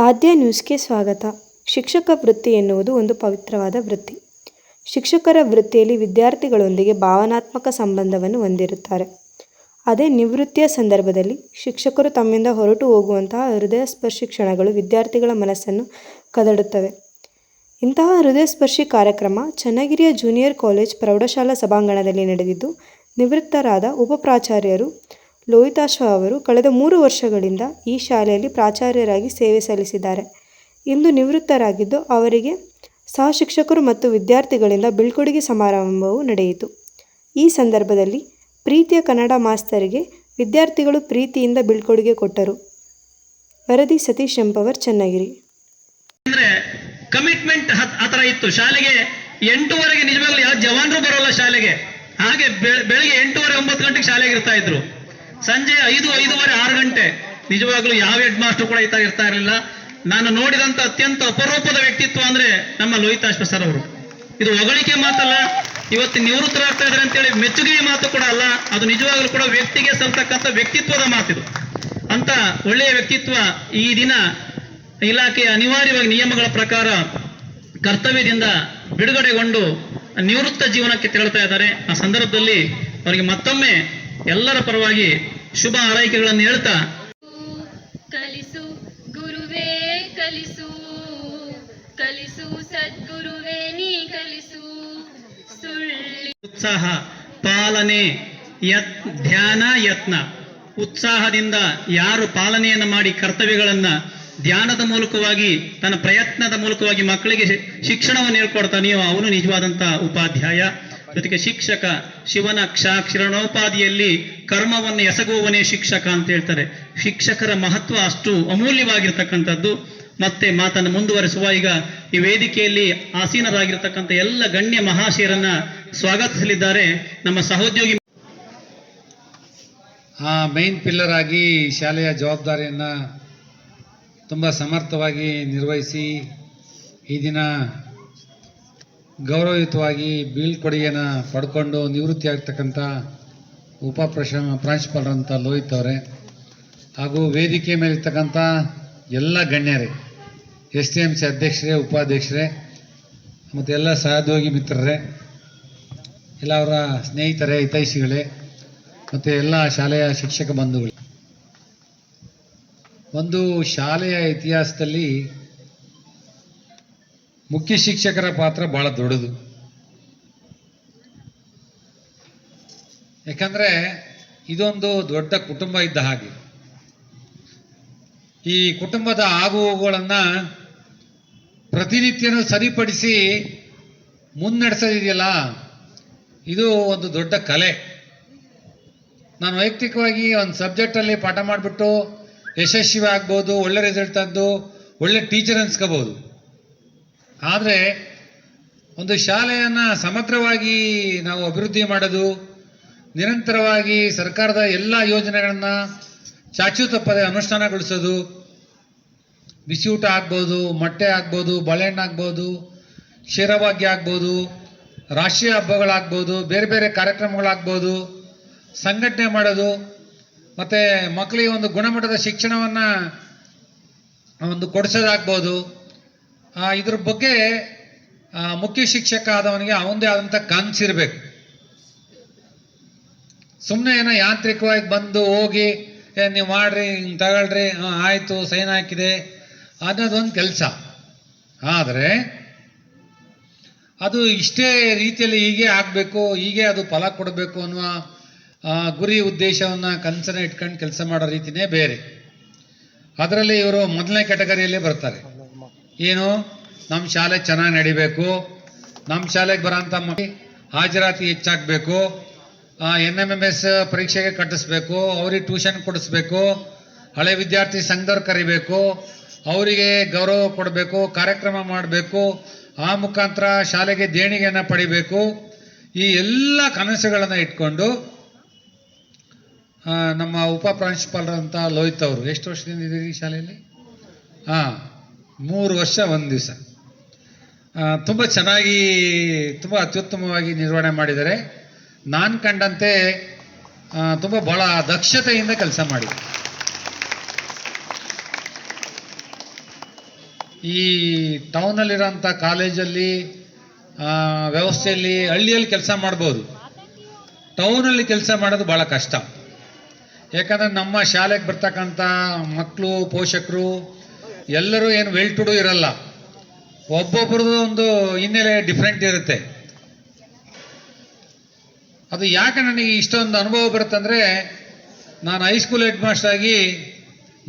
ಆದ್ಯ ನ್ಯೂಸ್ಗೆ ಸ್ವಾಗತ. ಶಿಕ್ಷಕ ವೃತ್ತಿ ಎನ್ನುವುದು ಒಂದು ಪವಿತ್ರವಾದ ವೃತ್ತಿ. ಶಿಕ್ಷಕರ ವೃತ್ತಿಯಲ್ಲಿ ವಿದ್ಯಾರ್ಥಿಗಳೊಂದಿಗೆ ಭಾವನಾತ್ಮಕ ಸಂಬಂಧವನ್ನು ಹೊಂದಿರುತ್ತಾರೆ. ಅದೇ ನಿವೃತ್ತಿಯ ಸಂದರ್ಭದಲ್ಲಿ ಶಿಕ್ಷಕರು ತಮ್ಮಿಂದ ಹೊರಟು ಹೋಗುವಂತಹ ಹೃದಯಸ್ಪರ್ಶಿ ಕ್ಷಣಗಳು ವಿದ್ಯಾರ್ಥಿಗಳ ಮನಸ್ಸನ್ನು ಕದಡುತ್ತವೆ. ಇಂತಹ ಹೃದಯಸ್ಪರ್ಶಿ ಕಾರ್ಯಕ್ರಮ ಚನ್ನಗಿರಿಯ ಜೂನಿಯರ್ ಕಾಲೇಜ್ ಪ್ರೌಢಶಾಲಾ ಸಭಾಂಗಣದಲ್ಲಿ ನಡೆದಿದ್ದು, ನಿವೃತ್ತರಾದ ಉಪಪ್ರಾಚಾರ್ಯರು ಲೋಹಿತಾಶ್ವ ಅವರು ಕಳೆದ ಮೂರು ವರ್ಷಗಳಿಂದ ಈ ಶಾಲೆಯಲ್ಲಿ ಪ್ರಾಚಾರ್ಯರಾಗಿ ಸೇವೆ ಸಲ್ಲಿಸಿದ್ದಾರೆ. ಇಂದು ನಿವೃತ್ತರಾಗಿದ್ದು ಅವರಿಗೆ ಸಹ ಶಿಕ್ಷಕರು ಮತ್ತು ವಿದ್ಯಾರ್ಥಿಗಳಿಂದ ಬೀಳ್ಕೊಡುಗೆ ಸಮಾರಂಭವು ನಡೆಯಿತು. ಈ ಸಂದರ್ಭದಲ್ಲಿ ಪ್ರೀತಿಯ ಕನ್ನಡ ಮಾಸ್ತರಿಗೆ ವಿದ್ಯಾರ್ಥಿಗಳು ಪ್ರೀತಿಯಿಂದ ಬೀಳ್ಕೊಡುಗೆ ಕೊಟ್ಟರು. ವರದಿ ಸತೀಶ್ ಎಂಪವರ್, ಚನ್ನಗಿರಿ. ಕಮಿಟ್ಮೆಂಟ್ ಆ ತರ ಇತ್ತು. ಶಾಲೆಗೆ ಎಂಟೂವರೆಗೆ ನಿಜವಾಗ್ಲೂ ಯಾವ ಜವಾನರು ಬರೋಲ್ಲ ಶಾಲೆಗೆ. ಹಾಗೆ ಬೆಳಿಗ್ಗೆ ಎಂಟೂವರೆ ಒಂಬತ್ತು ಗಂಟೆಗೆ ಶಾಲೆಗೆ ಇರ್ತಾ ಇದ್ರು. ಸಂಜೆ ಐದು, ಐದೂವರೆ, ಆರು ಗಂಟೆ. ನಿಜವಾಗ್ಲೂ ಯಾವ ಹೆಡ್ ಮಾಸ್ಟರ್ ಕೂಡ ಇರ್ತಾ ಇರ್ತಾ ಇರಲಿಲ್ಲ. ನಾನು ನೋಡಿದಂತ ಅತ್ಯಂತ ಅಪರೂಪದ ವ್ಯಕ್ತಿತ್ವ ಅಂದ್ರೆ ನಮ್ಮ ಲೋಹಿತಾಶ್ವ ಸರ್ ಅವರು. ಇದು ಹೊಗಳಿಕೆ ಮಾತಲ್ಲ, ಇವತ್ತು ನಿವೃತ್ತರಾಗ್ತಾ ಇದ್ದಾರೆ ಅಂತೇಳಿ ಮೆಚ್ಚುಗೆಯ ಮಾತು ಕೂಡ ಅಲ್ಲ, ಅದು ನಿಜವಾಗ್ಲೂ ಕೂಡ ವ್ಯಕ್ತಿಗೆ ಸಲ್ತಕ್ಕಂಥ ವ್ಯಕ್ತಿತ್ವದ ಮಾತಿದು. ಅಂತ ಒಳ್ಳೆಯ ವ್ಯಕ್ತಿತ್ವ ಈ ದಿನ ಇಲಾಖೆಯ ಅನಿವಾರ್ಯವಾಗಿ ನಿಯಮಗಳ ಪ್ರಕಾರ ಕರ್ತವ್ಯದಿಂದ ಬಿಡುಗಡೆಗೊಂಡು ನಿವೃತ್ತ ಜೀವನಕ್ಕೆ ತೆರಳುತ್ತಾ ಇದ್ದಾರೆ. ಆ ಸಂದರ್ಭದಲ್ಲಿ ಅವರಿಗೆ ಮತ್ತೊಮ್ಮೆ ಎಲ್ಲರ ಪರವಾಗಿ ಶುಭ ಆರೈಕೆಗಳನ್ನು ಹೇಳ್ತಾ ಕಲಿಸು ಗುರುವೇ ಕಲಿಸು. ಕಲಿಸು ಸದ್ಗುರುವೇ ನೀ ಕಲಿಸು. ಸುಳ್ಳಿ ಉತ್ಸಾಹ ಪಾಲನೆ ಯತ್ ಧ್ಯಾನ ಯತ್ನ. ಉತ್ಸಾಹದಿಂದ ಯಾರು ಪಾಲನೆಯನ್ನ ಮಾಡಿ ಕರ್ತವ್ಯಗಳನ್ನ ಧ್ಯಾನದ ಮೂಲಕವಾಗಿ ತನ್ನ ಪ್ರಯತ್ನದ ಮೂಲಕವಾಗಿ ಮಕ್ಕಳಿಗೆ ಶಿಕ್ಷಣವನ್ನು ಹೇಳ್ಕೊಡ್ತಾನೆಯೋ ಅವನು ನಿಜವಾದಂತಹ ಉಪಾಧ್ಯಾಯ. ಜೊತೆಗೆ ಶಿಕ್ಷಕ ಶಿವನ ಕ್ಷಾಕ್ಷರಣೋಪಾದಿಯಲ್ಲಿ ಕರ್ಮವನ್ನು ಎಸಗುವವನೇ ಶಿಕ್ಷಕ ಅಂತ ಹೇಳ್ತಾರೆ. ಶಿಕ್ಷಕರ ಮಹತ್ವ ಅಷ್ಟು ಅಮೂಲ್ಯವಾಗಿರ್ತಕ್ಕಂಥದ್ದು. ಮತ್ತೆ ಮಾತನ್ನು ಮುಂದುವರೆಸುವ ಈಗ ಈ ವೇದಿಕೆಯಲ್ಲಿ ಆಸೀನರಾಗಿರ್ತಕ್ಕಂಥ ಎಲ್ಲ ಗಣ್ಯ ಮಹಾಶಯರನ್ನ ಸ್ವಾಗತಿಸಲಿದ್ದಾರೆ. ನಮ್ಮ ಸಹೋದ್ಯೋಗಿ ಆ ಮೈನ್ ಪಿಲ್ಲರ್ ಆಗಿ ಶಾಲೆಯ ಜವಾಬ್ದಾರಿಯನ್ನು ತುಂಬ ಸಮರ್ಥವಾಗಿ ನಿರ್ವಹಿಸಿ ಈ ದಿನ ಗೌರವಯುತವಾಗಿ ಬೀಳ್ಕೊಡುಗೆಯನ್ನು ಪಡ್ಕೊಂಡು ನಿವೃತ್ತಿ ಆಗ್ತಕ್ಕಂಥ ಉಪ ಪ್ರಶ ಪ್ರಾಂಶುಪಾಲರಂಥ ಲೋಹಿತ್ ಅವರೇ, ಹಾಗೂ ವೇದಿಕೆ ಮೇಲಿರ್ತಕ್ಕಂಥ ಎಲ್ಲ ಗಣ್ಯರೇ, ಎಸ್ ಡಿ ಎಂ ಸಿ ಅಧ್ಯಕ್ಷರೇ, ಉಪಾಧ್ಯಕ್ಷರೇ, ಮತ್ತು ಎಲ್ಲ ಸಹೋದ್ಯೋಗಿ ಮಿತ್ರರೇ, ಎಲ್ಲ ಅವರ ಸ್ನೇಹಿತರೇ, ಹಿತೈಷಿಗಳೇ, ಮತ್ತು ಎಲ್ಲ ಶಾಲೆಯ ಶಿಕ್ಷಕ ಬಂಧುಗಳು. ಒಂದು ಶಾಲೆಯ ಇತಿಹಾಸದಲ್ಲಿ ಮುಖ್ಯ ಶಿಕ್ಷಕರ ಪಾತ್ರ ಬಹಳ ದೊಡ್ಡದು. ಯಾಕಂದ್ರೆ ಇದೊಂದು ದೊಡ್ಡ ಕುಟುಂಬ ಇದ್ದ ಹಾಗೆ. ಈ ಕುಟುಂಬದ ಆಗುಹೋಗುಗಳನ್ನು ಪ್ರತಿನಿತ್ಯನೂ ಸರಿಪಡಿಸಿ ಮುನ್ನಡೆಸೋದಿದೆಯಲ್ಲ? ಇದು ಒಂದು ದೊಡ್ಡ ಕಲೆ. ನಾನು ವೈಯಕ್ತಿಕವಾಗಿ ಒಂದು ಸಬ್ಜೆಕ್ಟಲ್ಲಿ ಪಾಠ ಮಾಡಿಬಿಟ್ಟು ಯಶಸ್ವಿ ಆಗ್ಬೋದು ಒಳ್ಳೆ ರಿಸಲ್ಟ್ ತಂದು, ಒಳ್ಳೆ ಟೀಚರ್ ಅನ್ಸ್ಕೋಬೋದು. ಆದರೆ ಒಂದು ಶಾಲೆಯನ್ನು ಸಮಗ್ರವಾಗಿ ನಾವು ಅಭಿವೃದ್ಧಿ ಮಾಡೋದು, ನಿರಂತರವಾಗಿ ಸರ್ಕಾರದ ಎಲ್ಲ ಯೋಜನೆಗಳನ್ನು ಚಾಚು ತಪ್ಪದೆ ಅನುಷ್ಠಾನಗೊಳಿಸೋದು, ಬಿಸಿಯೂಟ ಆಗ್ಬೋದು, ಮೊಟ್ಟೆ ಆಗ್ಬೋದು, ಬಾಳೆಹಣ್ಣು ಆಗ್ಬೋದು, ಕ್ಷೀರಭಾಗ್ಯ ಆಗ್ಬೋದು, ರಾಷ್ಟ್ರೀಯ ಹಬ್ಬಗಳಾಗ್ಬೋದು, ಬೇರೆ ಬೇರೆ ಕಾರ್ಯಕ್ರಮಗಳಾಗ್ಬೋದು, ಸಂಘಟನೆ ಮಾಡೋದು, ಮತ್ತು ಮಕ್ಕಳಿಗೆ ಒಂದು ಗುಣಮಟ್ಟದ ಶಿಕ್ಷಣವನ್ನು ಒಂದು ಕೊಡಿಸೋದಾಗ್ಬೋದು. ಇದ್ರ ಬಗ್ಗೆ ಮುಖ್ಯ ಶಿಕ್ಷಕ ಆದವನಿಗೆ ಅವನದೇ ಆದಂಥ ಕನಸಿರ್ಬೇಕು ಸುಮ್ಮನೆ ಏನೋ ಯಾಂತ್ರಿಕವಾಗಿ ಬಂದು ಹೋಗಿ ನೀವು ಮಾಡ್ರಿ, ಹಿಂಗೆ ತಗೊಳ್ರಿ ಆಯಿತು, ಸೈನ್ ಹಾಕಿದೆ, ಅನ್ನೋದೊಂದು ಕೆಲಸ. ಆದರೆ, ಅದು ಇಷ್ಟೇ ರೀತಿಯಲ್ಲಿ ಹೀಗೆ ಆಗಬೇಕು, ಹೀಗೆ ಅದು ಫಲ ಕೊಡಬೇಕು ಅನ್ನುವ ಗುರಿ ಉದ್ದೇಶವನ್ನು ಕನಸನ್ನ ಇಟ್ಕೊಂಡು ಕೆಲಸ ಮಾಡೋ ರೀತಿನೇ ಬೇರೆ. ಅದರಲ್ಲಿ ಇವರು ಮೊದಲನೇ ಕ್ಯಾಟಗರಿಯಲ್ಲೇ ಬರ್ತಾರೆ. ಏನು? ನಮ್ಮ ಶಾಲೆ ಚೆನ್ನಾಗಿ ನಡಿಬೇಕು. ನಮ್ಮ ಶಾಲೆಗೆ ಬರೋಂಥ ಮಕ್ಕಳು ಹಾಜರಾತಿ ಹೆಚ್ಚಾಗಬೇಕು. ಎನ್ ಎಂ ಎಂ ಎಸ್ ಪರೀಕ್ಷೆಗೆ ಕಟ್ಟಿಸ್ಬೇಕು. ಅವ್ರಿಗೆ ಟ್ಯೂಷನ್ ಕೊಡಿಸ್ಬೇಕು. ಹಳೆ ವಿದ್ಯಾರ್ಥಿ ಸಂಘದವ್ರು ಕರಿಬೇಕು. ಅವರಿಗೆ ಗೌರವ ಕೊಡಬೇಕು. ಕಾರ್ಯಕ್ರಮ ಮಾಡಬೇಕು. ಆ ಮುಖಾಂತರ ಶಾಲೆಗೆ ದೇಣಿಗೆಯನ್ನು ಪಡಿಬೇಕು. ಈ ಎಲ್ಲ ಕನಸುಗಳನ್ನು ಇಟ್ಕೊಂಡು ನಮ್ಮ ಉಪ ಪ್ರಾಂಶುಪಾಲರಂತ ಲೋಹಿತ್ ಅವರು. ಎಷ್ಟು ವರ್ಷದಿಂದ ಇದ್ದೀರಿ ಶಾಲೆಯಲ್ಲಿ? ಹಾಂ ಮೂರು ವರ್ಷ, ಒಂದು ದಿವಸ. ತುಂಬ ಚೆನ್ನಾಗಿ, ತುಂಬ ಅತ್ಯುತ್ತಮವಾಗಿ ನಿರ್ವಹಣೆ ಮಾಡಿದ್ದಾರೆ. ನಾನು ಕಂಡಂತೆ ತುಂಬ ಭಾಳ ದಕ್ಷತೆಯಿಂದ ಕೆಲಸ ಮಾಡಿ ಈ ಟೌನಲ್ಲಿರೋಂಥ ಕಾಲೇಜಲ್ಲಿ ವ್ಯವಸ್ಥೆಯಲ್ಲಿ, ಹಳ್ಳಿಯಲ್ಲಿ ಕೆಲಸ ಮಾಡ್ಬೋದು. ಟೌನಲ್ಲಿ ಕೆಲಸ ಮಾಡೋದು ಭಾಳ ಕಷ್ಟ. ಯಾಕಂದರೆ ನಮ್ಮ ಶಾಲೆಗೆ ಬರ್ತಕ್ಕಂಥ ಮಕ್ಕಳು, ಪೋಷಕರು ಎಲ್ಲರೂ ಏನು ವೆಲ್ ಟು ಡೂ ಇರಲ್ಲ. ಒಬ್ಬೊಬ್ರದ್ದು ಒಂದು ಹಿನ್ನೆಲೆ ಡಿಫ್ರೆಂಟ್ ಇರುತ್ತೆ. ಅದು ಯಾಕೆ ನನಗೆ ಇಷ್ಟೊಂದು ಅನುಭವ ಬರುತ್ತಂದರೆ ನಾನು ಹೈಸ್ಕೂಲ್ ಹೆಡ್ ಮಾಸ್ಟರ್ ಆಗಿ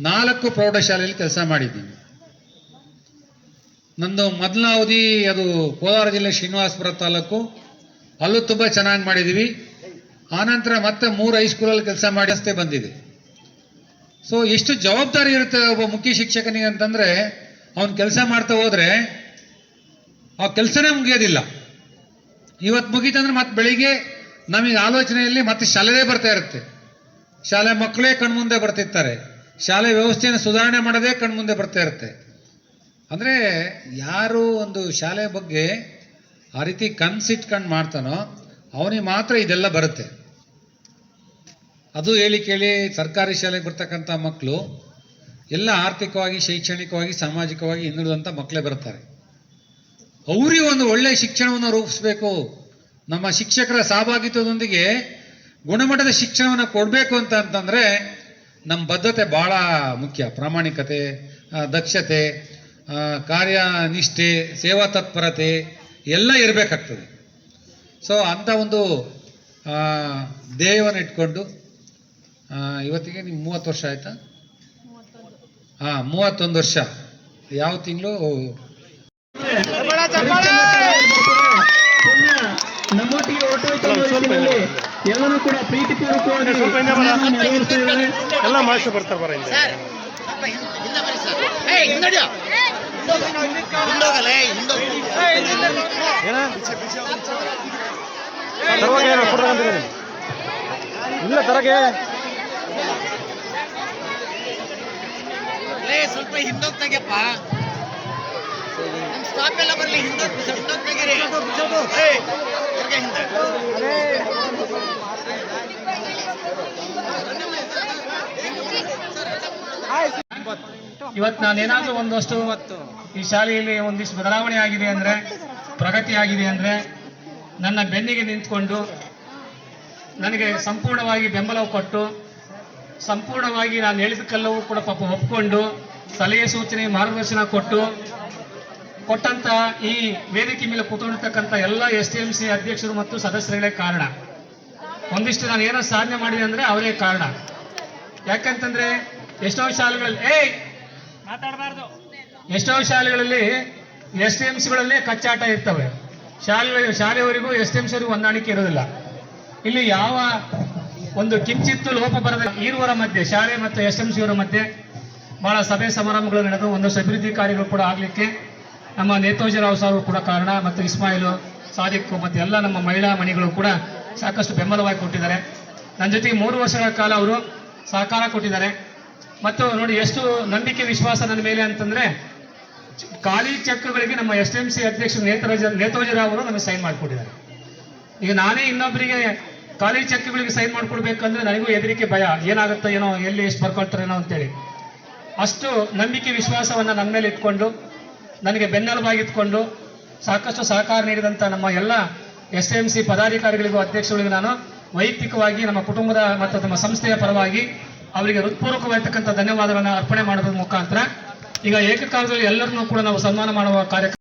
ನಾಲ್ಕು ಪ್ರೌಢಶಾಲೆಯಲ್ಲಿ ಕೆಲಸ ಮಾಡಿದ್ದೀನಿ. ನಂದು ಮೊದಲ ಅವಧಿ ಅದು ಕೋಲಾರ ಜಿಲ್ಲೆ ಶ್ರೀನಿವಾಸಪುರ ತಾಲೂಕು. ಅಲ್ಲೂ ತುಂಬ ಚೆನ್ನಾಗಿ ಮಾಡಿದ್ದೀವಿ ಆನಂತರ ಮತ್ತೆ ಮೂರು ಹೈಸ್ಕೂಲಲ್ಲಿ ಕೆಲಸ ಮಾಡಿ ಬಂದಿದೆ. ಸೊ ಎಷ್ಟು ಜವಾಬ್ದಾರಿ ಇರುತ್ತೆ ಒಬ್ಬ ಮುಖ್ಯ ಶಿಕ್ಷಕನಿಗೆ ಅಂತಂದರೆ, ಅವನು ಕೆಲಸ ಮಾಡ್ತಾ ಹೋದರೆ, ಆ ಕೆಲಸನೇ ಮುಗಿಯೋದಿಲ್ಲ. ಇವತ್ತು ಮುಗೀತಂದ್ರೆ ಮತ್ತೆ ಬೆಳಿಗ್ಗೆ ನಮಗೆ ಆಲೋಚನೆಯಲ್ಲಿ ಮತ್ತೆ ಶಾಲೆದೇ ಬರ್ತಾ ಇರುತ್ತೆ. ಶಾಲೆ ಮಕ್ಕಳೇ ಕಣ್ಮುಂದೆ ಬರ್ತಿರ್ತಾರೆ. ಶಾಲೆ ವ್ಯವಸ್ಥೆಯನ್ನು ಸುಧಾರಣೆ ಮಾಡೋದೇ ಕಣ್ಮುಂದೆ ಬರ್ತಾ ಇರುತ್ತೆ. ಅಂದರೆ ಯಾರು ಒಂದು ಶಾಲೆ ಬಗ್ಗೆ ಆ ರೀತಿ ಕನ್ಸಿಟ್ಕೊಂಡು ಮಾಡ್ತಾನೋ, ಅವನಿಗೆ ಮಾತ್ರ ಇದೆಲ್ಲ ಬರುತ್ತೆ. ಅದು ಹೇಳಿ ಕೇಳಿ ಸರ್ಕಾರಿ ಶಾಲೆಗೆ ಬರ್ತಕ್ಕಂಥ ಮಕ್ಕಳು ಎಲ್ಲ ಆರ್ಥಿಕವಾಗಿ, ಶೈಕ್ಷಣಿಕವಾಗಿ, ಸಾಮಾಜಿಕವಾಗಿ ಹಿಂದುಳಿದಂಥ ಮಕ್ಕಳೇ ಬರ್ತಾರೆ. ಅವರಿಗೆ ಒಂದು ಒಳ್ಳೆಯ ಶಿಕ್ಷಣವನ್ನು ರೂಪಿಸಬೇಕು. ನಮ್ಮ ಶಿಕ್ಷಕರ ಸಹಭಾಗಿತ್ವದೊಂದಿಗೆ ಗುಣಮಟ್ಟದ ಶಿಕ್ಷಣವನ್ನು ಕೊಡಬೇಕು ಅಂತ ಅಂತಂದರೆ ನಮ್ಮ ಬದ್ಧತೆ ಭಾಳ ಮುಖ್ಯ. ಪ್ರಾಮಾಣಿಕತೆ ದಕ್ಷತೆ ಕಾರ್ಯನಿಷ್ಠೆ, ಸೇವಾ ತತ್ಪರತೆ ಎಲ್ಲ ಇರಬೇಕಾಗ್ತದೆ. ಸೊ ಅಂಥ ಒಂದು ಧ್ಯೇಯವನ್ನು ಇಟ್ಕೊಂಡು ಇವತ್ತಿಗೆ ನಿಮ್ಗೆ ಮೂವತ್ತು ವರ್ಷ ಆಯ್ತಾ? ಹಾಂ ಮೂವತ್ತೊಂದು ವರ್ಷ. ಯಾವ ತಿಂಗಳು? ನಮ್ಮೊಟ್ಟಿಗೆ ಎಲ್ಲರೂ ಕೂಡ ಪ್ರೀತಿಪೂರ್ವಕವಾಗಿ ನೆರವೇರಿಸ್ತಾ ಇದ್ದಾರೆ ಎಲ್ಲ ಮಾಸ್ಟರ್ ಬರ್ತಾರೆ ಬರ ಇಲ್ಲ ತರಗೆ ಸ್ವಲ್ಪ ಹಿಂದೋಗ್ ನಮ್ ಸ್ಟಾಪ್ ಎಲ್ಲ ಬರ್ಲಿ, ಹಿಂದೋಗ್ ಹಿಂದೋಗ್ ತೆಗೀರಿ. ಇವತ್ತು ನಾನೇನಾದ್ರೂ ಒಂದಷ್ಟು ಈ ಶಾಲೆಯಲ್ಲಿ ಒಂದಿಷ್ಟು ಬದಲಾವಣೆ ಆಗಿದೆ ಅಂದ್ರೆ, ಪ್ರಗತಿ ಆಗಿದೆ ಅಂದ್ರೆ, ನನ್ನ ಬೆನ್ನಿಗೆ ನಿಂತ್ಕೊಂಡು ನನಗೆ ಸಂಪೂರ್ಣವಾಗಿ ಬೆಂಬಲ ಕೊಟ್ಟು ಸಂಪೂರ್ಣವಾಗಿ ನಾನು ಹೇಳಿದಕ್ಕೆಲ್ಲವೂ ಕೂಡ ಪಾಪ ಒಪ್ಕೊಂಡು ಸಲಹೆ ಸೂಚನೆ ಮಾರ್ಗದರ್ಶನ ಕೊಟ್ಟು ಕೊಟ್ಟಂತ ಈ ವೇದಿಕೆ ಮೇಲೆ ಕೂತ್ಕೊಂಡಿರ್ತಕ್ಕಂಥ ಎಲ್ಲ ಎಸ್ ಟಿ ಎಂ ಸಿ ಅಧ್ಯಕ್ಷರು ಮತ್ತು ಸದಸ್ಯರುಗಳೇ ಕಾರಣ. ಒಂದಿಷ್ಟು ನಾನು ಏನೋ ಸಾಧನೆ ಮಾಡಿದೆ ಅಂದ್ರೆ ಅವರೇ ಕಾರಣ. ಯಾಕಂತಂದ್ರೆ ಎಷ್ಟೋ ಶಾಲೆಗಳಲ್ಲಿ ಏಯ್! ಮಾತಾಡಬಾರ್ದು. ಎಷ್ಟೋ ಶಾಲೆಗಳಲ್ಲಿ ಎಸ್ ಟಿ ಎಂ ಸಿಗಳಲ್ಲೇ ಕಚ್ಚಾಟ ಇರ್ತವೆ. ಶಾಲೆ ಶಾಲೆಯವರಿಗೂ ಎಸ್ ಟಿ ಎಂ ಸಿವರಿಗೂ ಹೊಂದಾಣಿಕೆ ಇರೋದಿಲ್ಲ. ಇಲ್ಲಿ ಯಾವ ಒಂದು ಕಿಂಚಿತ್ತು ಲೋಪ ಬರದ ಈರುವರ ಮಧ್ಯೆ, ಶಾಲೆ ಮತ್ತು ಎಸ್ ಎಂ ಸಿಯವರ ಮಧ್ಯೆ ಬಹಳ ಸಭೆ ಸಮಾರಂಭಗಳು ನಡೆದು ಒಂದಷ್ಟು ಅಭಿವೃದ್ಧಿ ಕಾರ್ಯಗಳು ಕೂಡ ಆಗಲಿಕ್ಕೆ ನಮ್ಮ ನೇತೋಜಿರಾವ್ ಸಾರು ಕೂಡ ಕಾರಣ ಮತ್ತು ಇಸ್ಮಾಯಿಲು ಸಾದಿಕ್ ಮತ್ತು ಎಲ್ಲ ನಮ್ಮ ಮಹಿಳಾ ಮಣಿಗಳು ಕೂಡ ಸಾಕಷ್ಟು ಬೆಂಬಲವಾಗಿ ಕೊಟ್ಟಿದ್ದಾರೆ. ನನ್ನ ಜೊತೆಗೆ ಮೂರು ವರ್ಷಗಳ ಕಾಲ ಅವರು ಸಹಕಾರ ಕೊಟ್ಟಿದ್ದಾರೆ. ಮತ್ತು ನೋಡಿ ಎಷ್ಟು ನಂಬಿಕೆ ವಿಶ್ವಾಸ ನನ್ನ ಮೇಲೆ ಅಂತಂದ್ರೆ ಖಾಲಿ ಚೆಕ್ಗಳಿಗೆ ನಮ್ಮ ಎಸ್ ಎಂ ಸಿ ಅಧ್ಯಕ್ಷ ನೇತರಾಜ ನೇತೋಜಿರಾವ್ ಅವರು ನಮಗೆ ಸೈನ್ ಮಾಡಿಕೊಟ್ಟಿದ್ದಾರೆ. ಈಗ ನಾನೇ ಇನ್ನೊಬ್ಬರಿಗೆ ಖಾಲಿ ಚೆಕ್ಗಳಿಗೆ ಸೈನ್ ಮಾಡ್ಕೊಡ್ಬೇಕಂದ್ರೆ ನನಗೂ ಹೆದರಿಕೆ ಭಯ. ಏನಾಗುತ್ತೋ ಏನೋ, ಎಲ್ಲಿ ಎಷ್ಟು ಬರ್ಕೊಳ್ತಾರೇನೋ ಅಂತೇಳಿ. ಅಷ್ಟು ನಂಬಿಕೆ ವಿಶ್ವಾಸವನ್ನು ನನ್ನ ಮೇಲೆ ಇಟ್ಕೊಂಡು, ನನಗೆ ಬೆನ್ನೆಲುಬಾಗಿತ್ಕೊಂಡು, ಸಾಕಷ್ಟು ಸಹಕಾರ ನೀಡಿದಂಥ ನಮ್ಮ ಎಲ್ಲ ಎಸ್ ಎಂ ಸಿ ಪದಾಧಿಕಾರಿಗಳಿಗೂ ಅಧ್ಯಕ್ಷಗಳಿಗೂ ನಾನು ವೈಯಕ್ತಿಕವಾಗಿ ನಮ್ಮ ಕುಟುಂಬದ ಮತ್ತು ನಮ್ಮ ಸಂಸ್ಥೆಯ ಪರವಾಗಿ ಅವರಿಗೆ ಹೃತ್ಪೂರ್ವಕವಾಗಿರ್ತಕ್ಕಂಥ ಧನ್ಯವಾದಗಳನ್ನು ಅರ್ಪಣೆ ಮಾಡೋದ್ರ ಮುಖಾಂತರ ಈಗ ಏಕಕಾಲದಲ್ಲಿ ಎಲ್ಲರನ್ನೂ ಕೂಡ ನಾವು ಸನ್ಮಾನ ಮಾಡುವ ಕಾರ್ಯಕ್ರಮ